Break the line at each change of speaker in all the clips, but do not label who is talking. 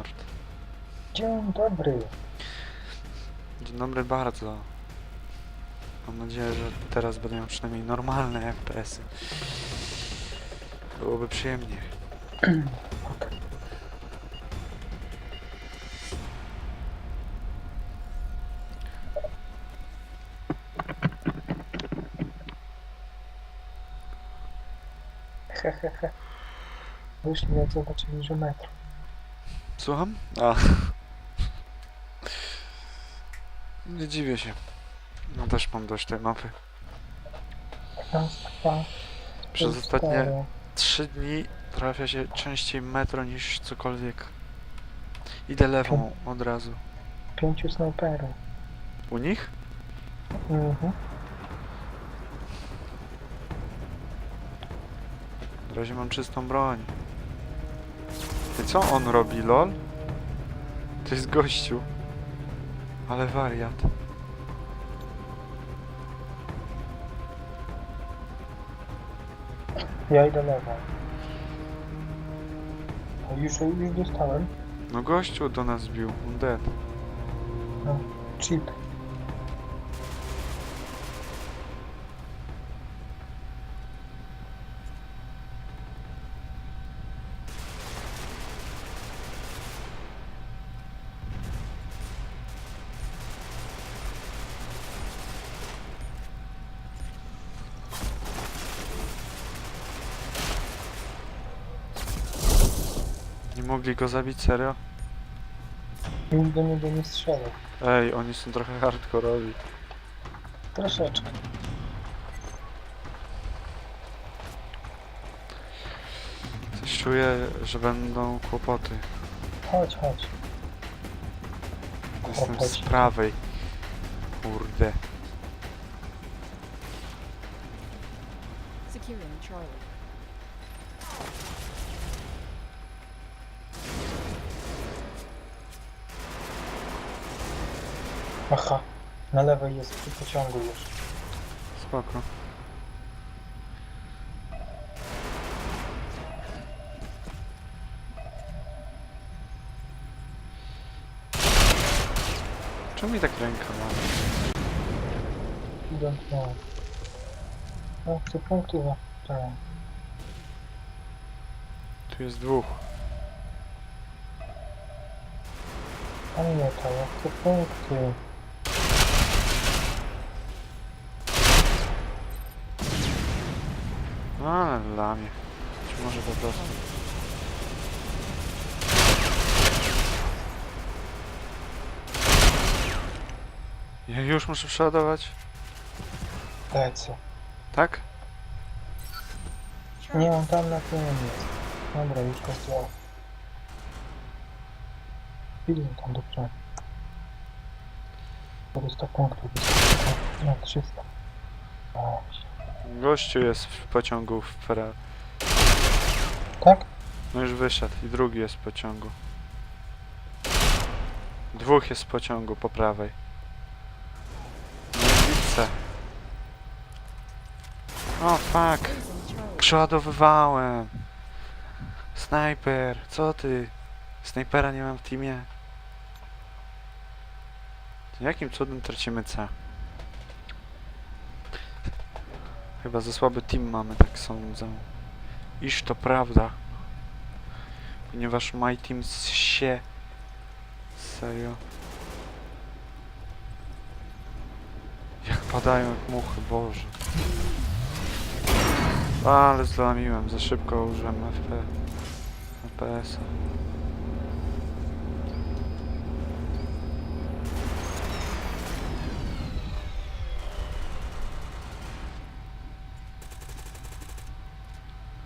Leonard.
Dzień dobry.
Dzień dobry bardzo. Mam nadzieję, że teraz będę miał przynajmniej normalne FPS-y. Byłoby przyjemnie.
Hehehe. Wyszli jak zobaczyli, że metro.
Słucham? A. Nie dziwię się. No też mam dość tej mapy. Przez ostatnie
cztery.
trzy dni trafia się częściej metro niż cokolwiek. Idę lewą od razu.
Pięciu snajperów.
U nich?
Mhm.
Na razie mam czystą broń. I co on robi, lol? To jest gościu. Ale wariat.
Ja idę lewą. A Już, już dostałem.
No gościu do nas bił. On dead.
Chip.
Nie mogli go zabić, serio?
Nikt do niego nie strzelał.
Ej, oni są trochę hardkorowi.
Troszeczkę.
Coś czuję, że będą kłopoty.
Chodź, chodź.
Jestem z
Kłopoci.
prawej. Kurde.
Securing Charlie.
Aha. Na lewej jest przy pociągu już.
Spoko. Czemu mi tak ręka ma?
Know. No, chcę punktów za tak.
Tu jest dwóch.
A nie to, ja chcę punkty.
Ale dla mnie. Czy może po prostu. Ja już muszę przeładować?
Lecę.
Tak?
Nie, on tam na tym jest. Dobra, już go zdjął. Ile tam do przodu? 400 punktów. No, 300. O,
Gościu jest w pociągu w pra...
tak?
No już wyszedł i drugi jest w pociągu. Dwóch jest w pociągu po prawej. No i widzę. O fuck. Przeładowywałem. Snajper, co ty? Snajpera nie mam w teamie. Jakim cudem tracimy C? Chyba za słaby team mamy, tak sądzę. Iż to prawda. Ponieważ my team się... Serio. Jak padają jak muchy, Boże. Ale zlamiłem, za szybko użyłem FP... FPS-a.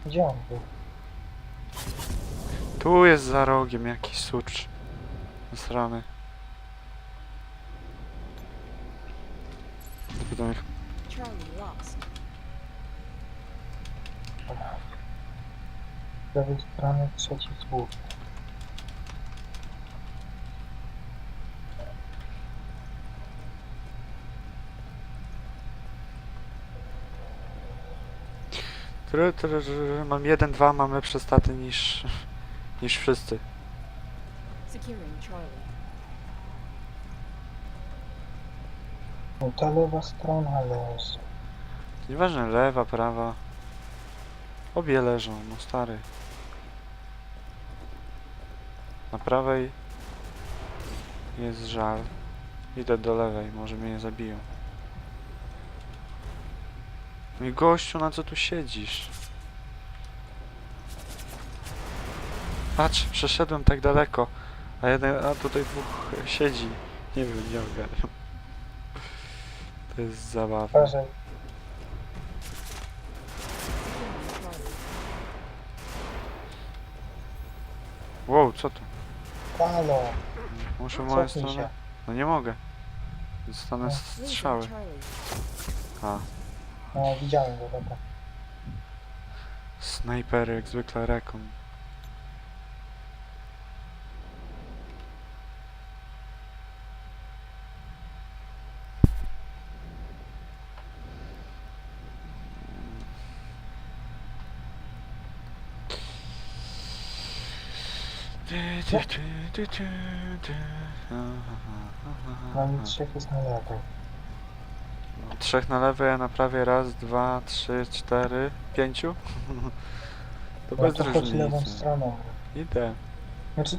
Gdzie on był?
Tu jest za rogiem jakiś sucz. Zapytam ich.
Charlie lost.
Z lewej strony trzeci słup.
Mam jeden, dwa, mam lepsze staty niż... niż wszyscy.
No ta lewa strona leży.
Nieważne, lewa, prawa. Obie leżą, no stary. Na prawej jest żal. Idę do lewej, może mnie nie zabiją. No i gościu, na co tu siedzisz? Patrz, przeszedłem tak daleko, a jeden, a tutaj dwóch siedzi. Nie wiem, nie ogarniam. To jest zabawne.
Uważaj.
Wow, co to?
halo,
Muszę w moją
cofnij
stronę. No nie mogę. Dostanę
No.
strzały. A,
No widziałem go, dobra.
snajpery jak zwykle rekon.
Mnie trzech jest na lewej.
Trzech na lewej, a na prawej raz, dwa, trzy, cztery, pięciu? To
No
bez
to chodź lewą
różnicy.
stroną.
Idę.
Znaczy,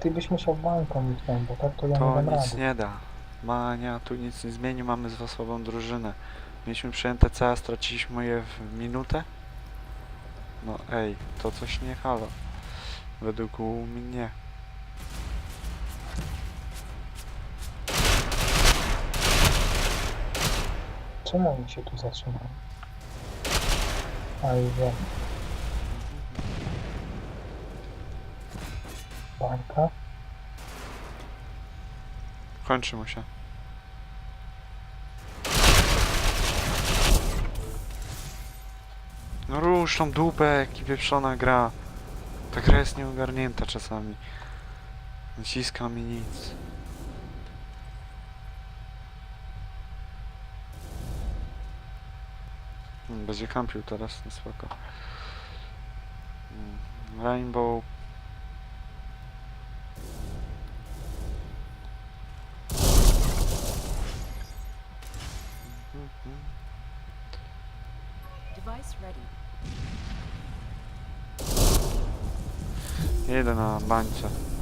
ty byś musiał bańką iść tam, bo tak to ja
To
nie dam
nic
rady.
nie da. Mania tu nic nie zmieni, mamy z was słabą drużynę. Mieliśmy przejęte C, a straciliśmy je w minutę? No ej, to coś nie halo. Według mnie.
Czemu oni się tu zatrzymają? A i wiem. Bańka.
Kończy mu się. No rusz tą dupę, jaki wieprzona gra. Ta gra jest nieogarnięta czasami. Naciska mi nic. Będzie kampił teraz, no spoko. Hmm, Rainbow.
Device ready.
Jedę na bańce.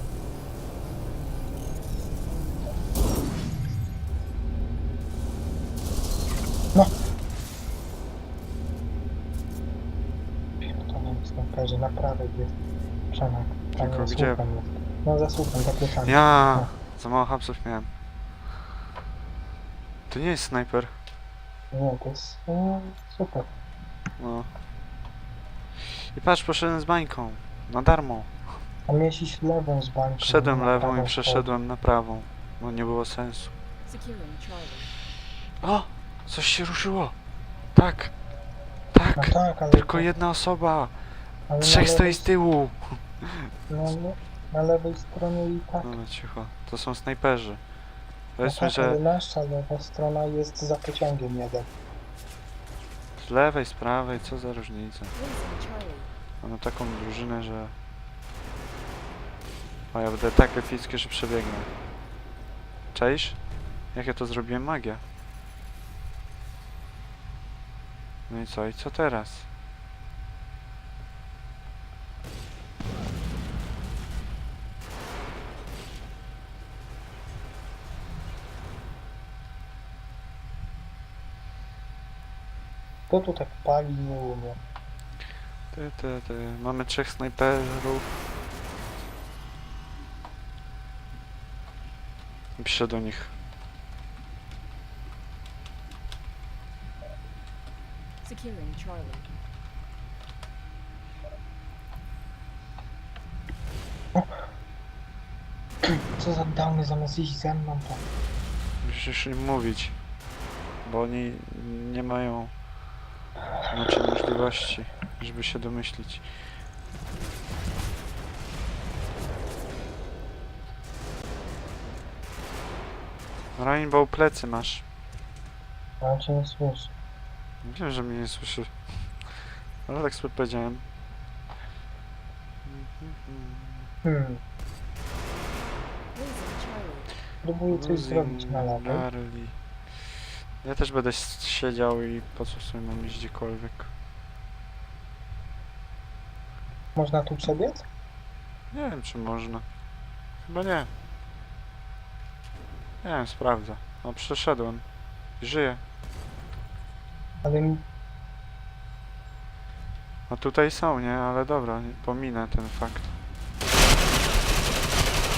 Jest Przemek. Tam
Tylko
za
gdzie?
słupem jest. No za słupem, za plecami.
Ja za mało hapsów miałem. To nie jest snajper.
Nie, to jest no, super.
No. I patrz, poszedłem z bańką. Na darmo.
A miałeś iść lewą z bańką.
Szedłem
nie
lewą
prawą
i przeszedłem na prawą. No nie było sensu.
Securing Charlie.
O! Coś się ruszyło. Tak. Tak.
No tak, ale...
Tylko jedna osoba.
Ale na
Trzech stoi
lewej-
z tyłu.
No, no, na lewej stronie i tak.
No cicho. To są snajperzy. Powiedzmy,
tak, ale
że
nasza lewa strona jest za pociągiem jeden.
z lewej, z prawej, co za różnica.
Losing Charlie.
Mamy taką drużynę, że... A ja będę tak epicki, że przebiegnę. Cześć? Jak ja to zrobiłem? Magia. No i co? I co teraz?
Kto tu tak pali nie umie?
Ty, ty, ty. Mamy trzech snajperów. Piszę do nich.
Securing Charlie.
Co za downy zamiast iść ze mną to...
Musisz im mówić. Bo oni nie mają znaczy możliwości, żeby się domyślić. Rainbow plecy masz.
A on cię nie słyszy.
Wiem, że mnie nie słyszy. Ale tak sobie powiedziałem.
Hmm. Spróbuję coś zrobić na lewej.
Ja też będę siedział i po co sobie mam iść gdziekolwiek.
Można tu przebiec?
Nie wiem czy można. Chyba nie. Nie wiem, sprawdzę. No przeszedłem. I Żyję.
Ale mi-
No tutaj są, nie? Ale dobra, nie- pominę ten fakt.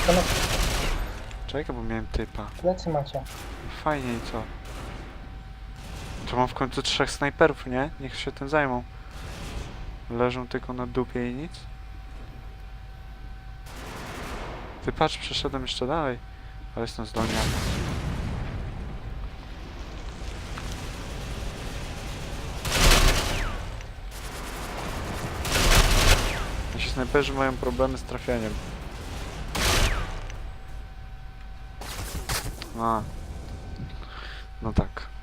ale
Czekaj, bo miałem typa.
plecy macie.
Fajnie i co? To mam w końcu trzech snajperów, nie? Niech się tym zajmą. Leżą tylko na dupie i nic. Ty patrz, przeszedłem jeszcze dalej. Ale jestem zdolniany. Nasi snajperzy mają problemy z trafianiem. A. No tak.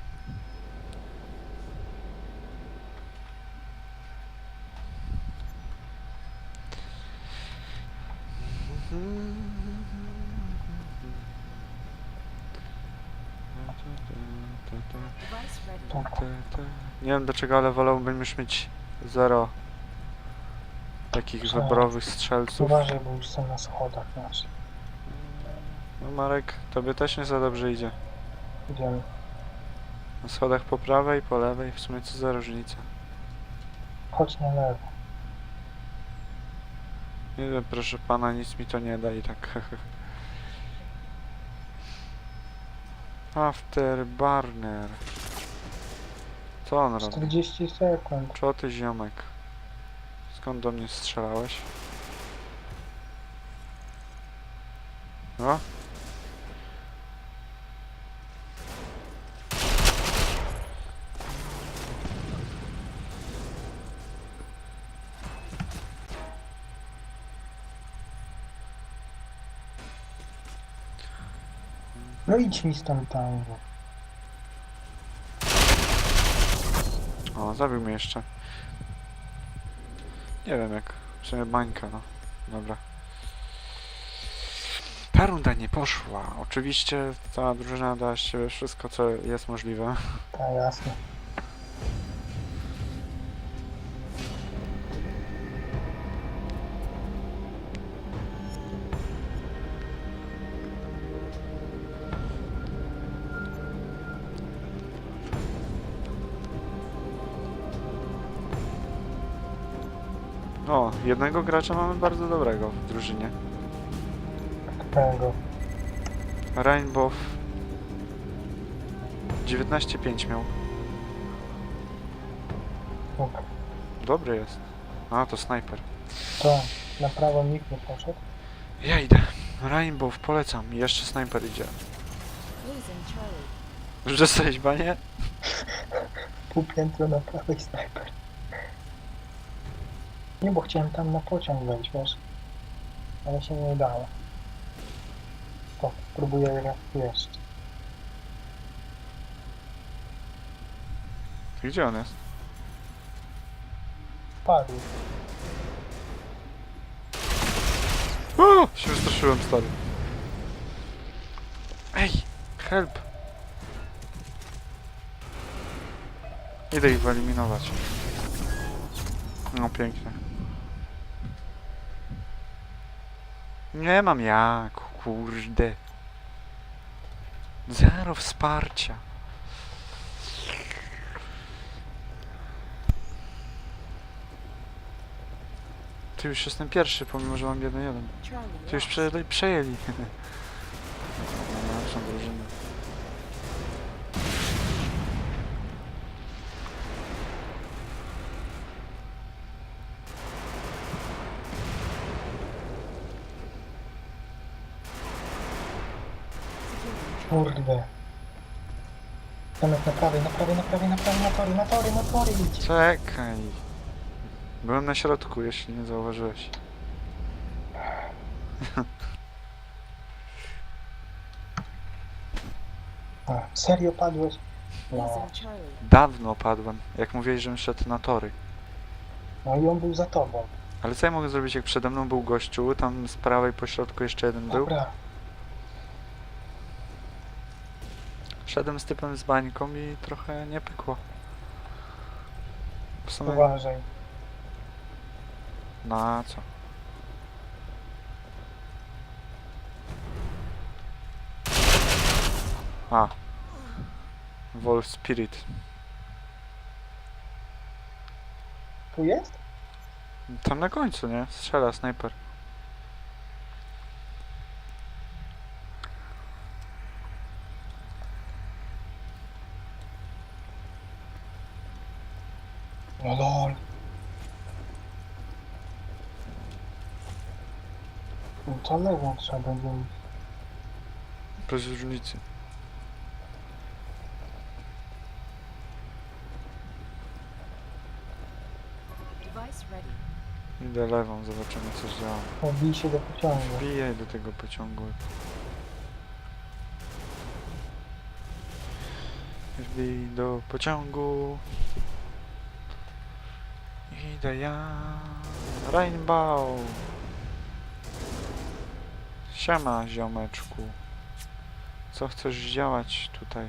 Nie wiem dlaczego, ale wolałbym już mieć zero takich
Co?
wyborowych strzelców.
Uważaj, bo już są na schodach nasz.
No Marek, tobie też nie za dobrze idzie.
Idziemy.
Na schodach po prawej, po lewej, w sumie co za różnica.
Chodź na lewo.
Nie wiem, proszę pana, nic mi to nie da i tak. Afterburner. Co on robi?
40 sekund.
Czo ty ziomek? Skąd do mnie strzelałeś? No?
No idź mi stąd tam.
Zabił mnie jeszcze. Nie wiem jak. W sumie bańka, no. Dobra. Ta runda nie poszła. Oczywiście cała drużyna z siebie wszystko, co jest możliwe.
Tak, jasne.
Jednego gracza mamy bardzo dobrego w drużynie.
Tego.
Rainbow 19.5 miał.
Dobra.
Dobry jest. A, to snajper.
To na prawo nikt nie poszedł.
Ja idę. Rainbow, polecam. Jeszcze snajper idzie. Już dostałeś banie?
Pół piętro na prawej snajper. Nie, bo chciałem tam na pociąg wejść, wiesz. Ale się nie udało. To próbuję raz jeszcze.
Gdzie on jest?
Padł.
O! Się wystraszyłem, stary. Ej! Help! Idę ich wyeliminować. No pięknie. Nie mam jak, kurde. Zero wsparcia. Ty już jestem pierwszy, pomimo że mam 1-1.
Charlie
Ty już
lost.
przejęli. No, Naszą drużynę.
Securing Charlie.
Kurde. Zamiast na prawej, na prawej, na prawej, na prawej, na tory, na tory, na tory idź.
Czekaj. Byłem na środku, jeśli nie zauważyłeś.
A, serio padłeś? No.
Dawno padłem, jak mówiłeś, żebym szedł na tory.
No i on był za tobą.
Ale co ja mogę zrobić, jak przede mną był gościu, tam z prawej po środku jeszcze jeden był?
Dobra.
Szedłem z typem z bańką i trochę nie pykło. W sumie
Uważaj.
na co? A. Wolf Spirit.
Tu jest?
Tam na końcu, nie? Strzela snajper.
No lol. No to lewą trzeba będzie iść.
Bez różnicy.
Device ready.
Idę lewą, zobaczymy co działa.
Pobij się do pociągu.
Wbijaj do tego pociągu. Wbij do pociągu. Idę ja. Rainbow. Siema, ziomeczku. Co chcesz działać tutaj?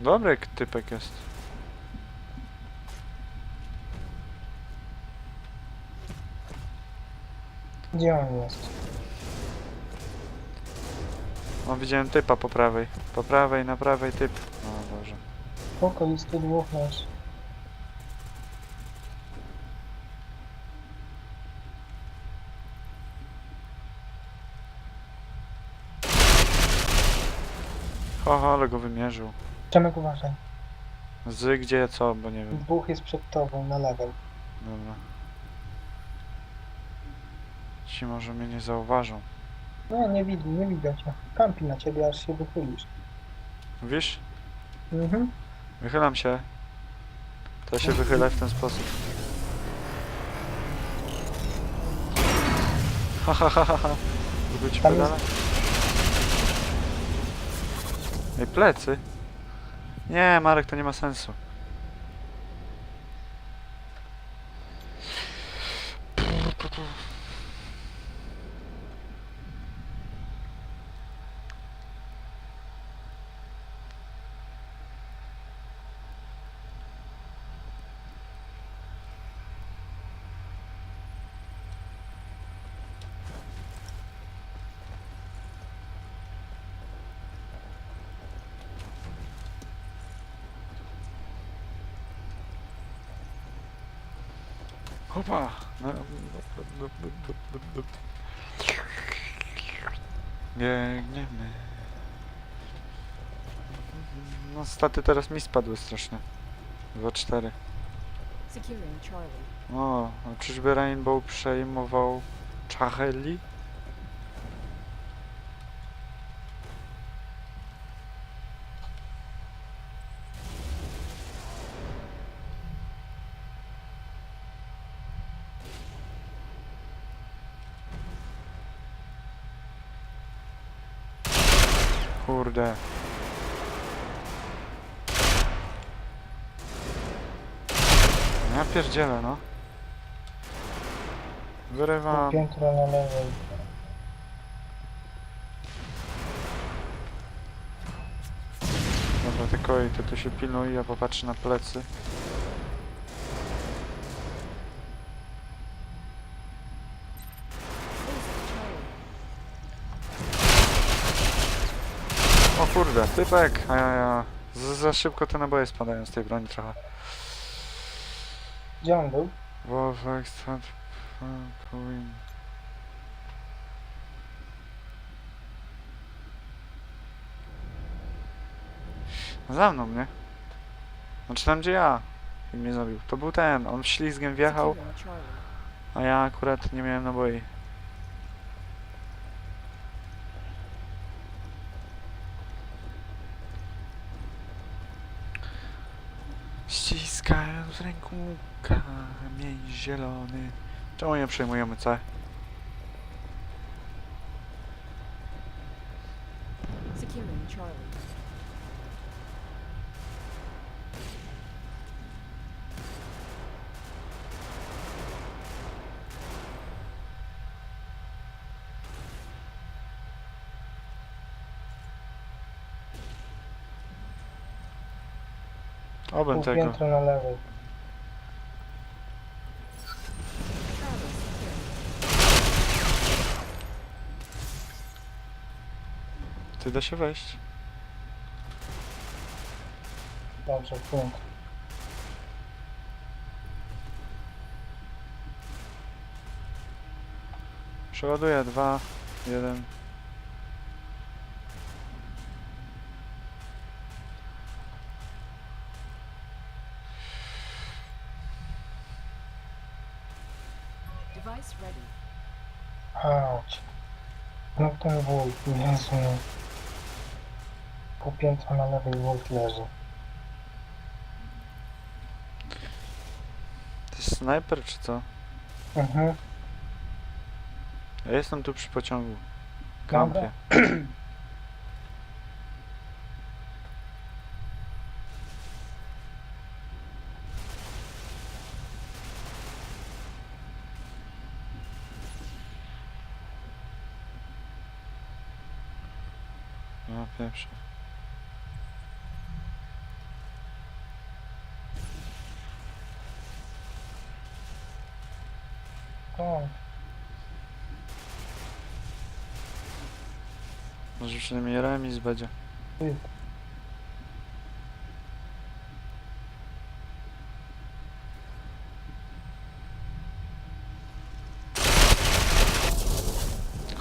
Dobry typek jest.
Gdzie on jest?
O, widziałem typa po prawej. Po prawej, na prawej typ. O Boże.
Spoko, jest tu dwóch nas.
Ho, ale go wymierzył.
Przemek, uważaj.
Z gdzie, co, bo nie wiem.
Dwóch jest przed tobą, na lewej.
Dobra. Ci może mnie nie zauważą.
No, nie widzi, nie widać. Kampi na ciebie, aż się wychylisz.
Mówisz?
Mhm.
Wychylam się. To się wychylę w ten sposób. Ha ha ha ha ha. Wróć
Tam
pedale. Ej, plecy. Nie, Marek, to nie ma sensu. Hopa! No, Biegniemy. No staty teraz mi spadły strasznie. 2-4.
Securing Charlie.
O, a czyżby Rainbow przejmował Czacheli? Kurde. Ja pierdzielę, no. Wyrywam.
Piętro na lewej.
Dobra, te koi, to tu się pilnuj, ja popatrzę na plecy. O kurde, typek! A ja, ja. Za szybko te naboje spadają z tej broni trochę.
Gdzie on był?
Wolf Extract... Powin... Za mną, nie? Znaczy tam gdzie ja. I mnie zabił. To był ten, on ślizgiem wjechał, a ja akurat nie miałem naboi. Kuka, zielony. Czemu nie przejmujemy C?
Securing
Obym tego.
piętra na lewej.
Ty da się wejść.
Dobrze, punkt.
Przeładuję. Dwa, jeden.
Device ready.
Auć. No ten wójt, Jezu. Pół piętra na lewej wójt leży.
To jest snajper czy co?
Mhm.
Ja jestem tu przy pociągu. Kampie. No pierwsze.
O,
Może przynajmniej remis będzie.
ty.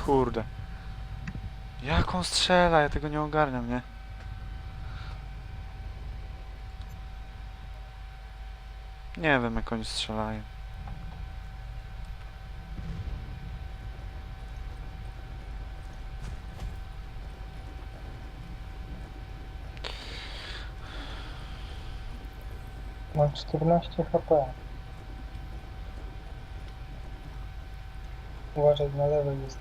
Kurde. Jak on strzela? Ja tego nie ogarniam, nie? Nie wiem jak oni strzelają.
Mam 14 HP. Uważaj, na lewej jest.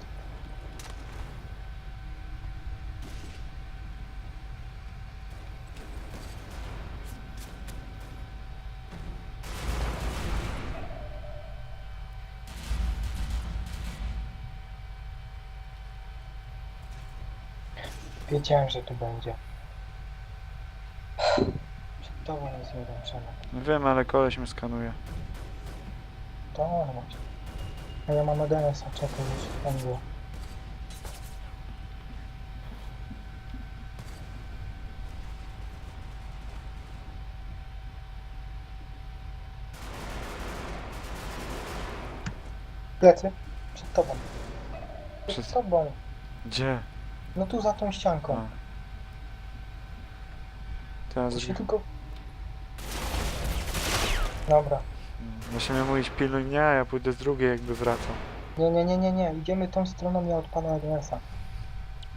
Wiedziałem, że tu będzie. Tobą jest jeden przemek.
No wiem, ale koleś mnie skanuje.
To on właśnie. A ja mam Adenesa, czekaj już tam było. Plecy? Przed tobą. Przed
Przed-
tobą.
Gdzie?
No tu za tą ścianką.
A. Teraz
To się tylko... Dobra.
Miał mówić pilnuj mnie, a ja pójdę z drugiej jakby wracam.
Nie, nie, nie, nie, nie. Idziemy tą stroną, ja odpalam Adenesa.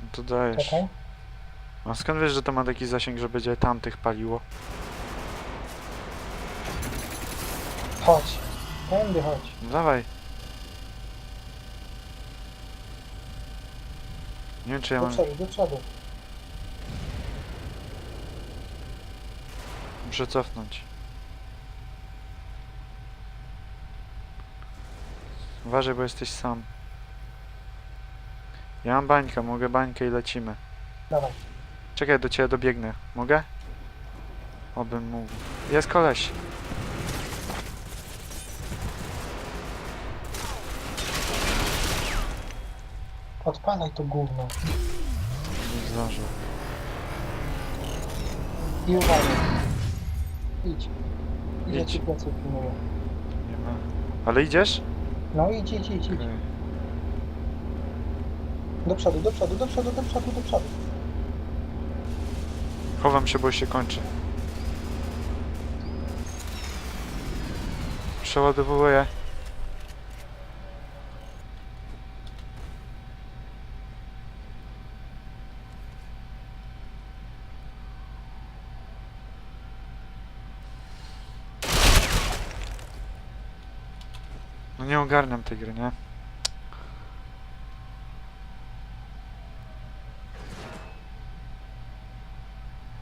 No to dajesz.
Czekaj.
A skąd wiesz, że to ma taki zasięg, że będzie tamtych paliło?
Chodź. Tędy chodź.
No dawaj. Nie wiem czy ja
Do
mam...
przodu, do przodu.
Muszę cofnąć. Uważaj, bo jesteś sam. Ja mam bańkę, mogę bańkę i lecimy.
Dawaj.
Czekaj, do ciebie dobiegnę. Mogę? Obym mógł. Jest koleś.
Odpalaj to gówno.
Nie zdążył.
I uważaj. Idź. Idzie
Idź.
ci plecy pilnuje.
Nie ma. Ale idziesz?
No idź, idź, idź, idź.
Okej.
Do przodu, do przodu, do przodu, do przodu, do przodu.
Chowam się, bo się kończy. Przeładowuję. Ogarniam tej gry, nie?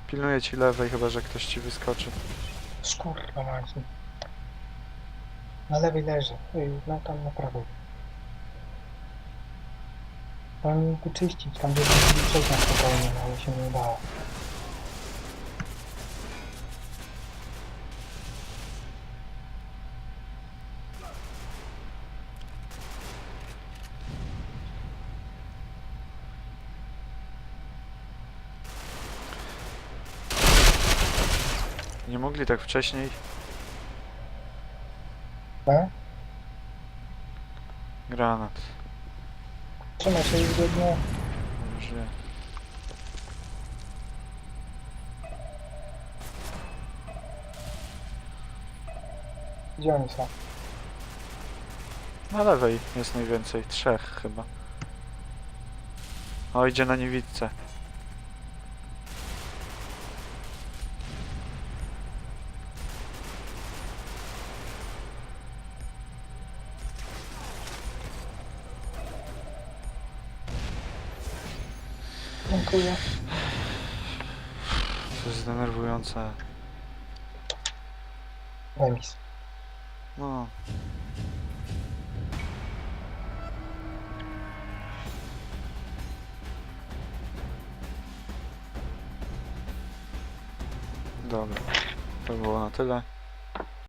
Pilnuję ci lewej, chyba że ktoś ci wyskoczy.
Szkurka macie. Na lewej leży. No tam na prawej. Mam wyczyścić, tam gdzie byli przejść na spokojnie, ale się nie udało.
Mogli tak wcześniej?
Tak?
Granat.
Trzymaj się już biegnie.
Dobrze.
Gdzie oni są?
Na lewej jest najwięcej. Trzech chyba. O, idzie na niewidce.
Dziękuję.
To jest denerwujące.
Remis.
No. Dobra. To było na tyle.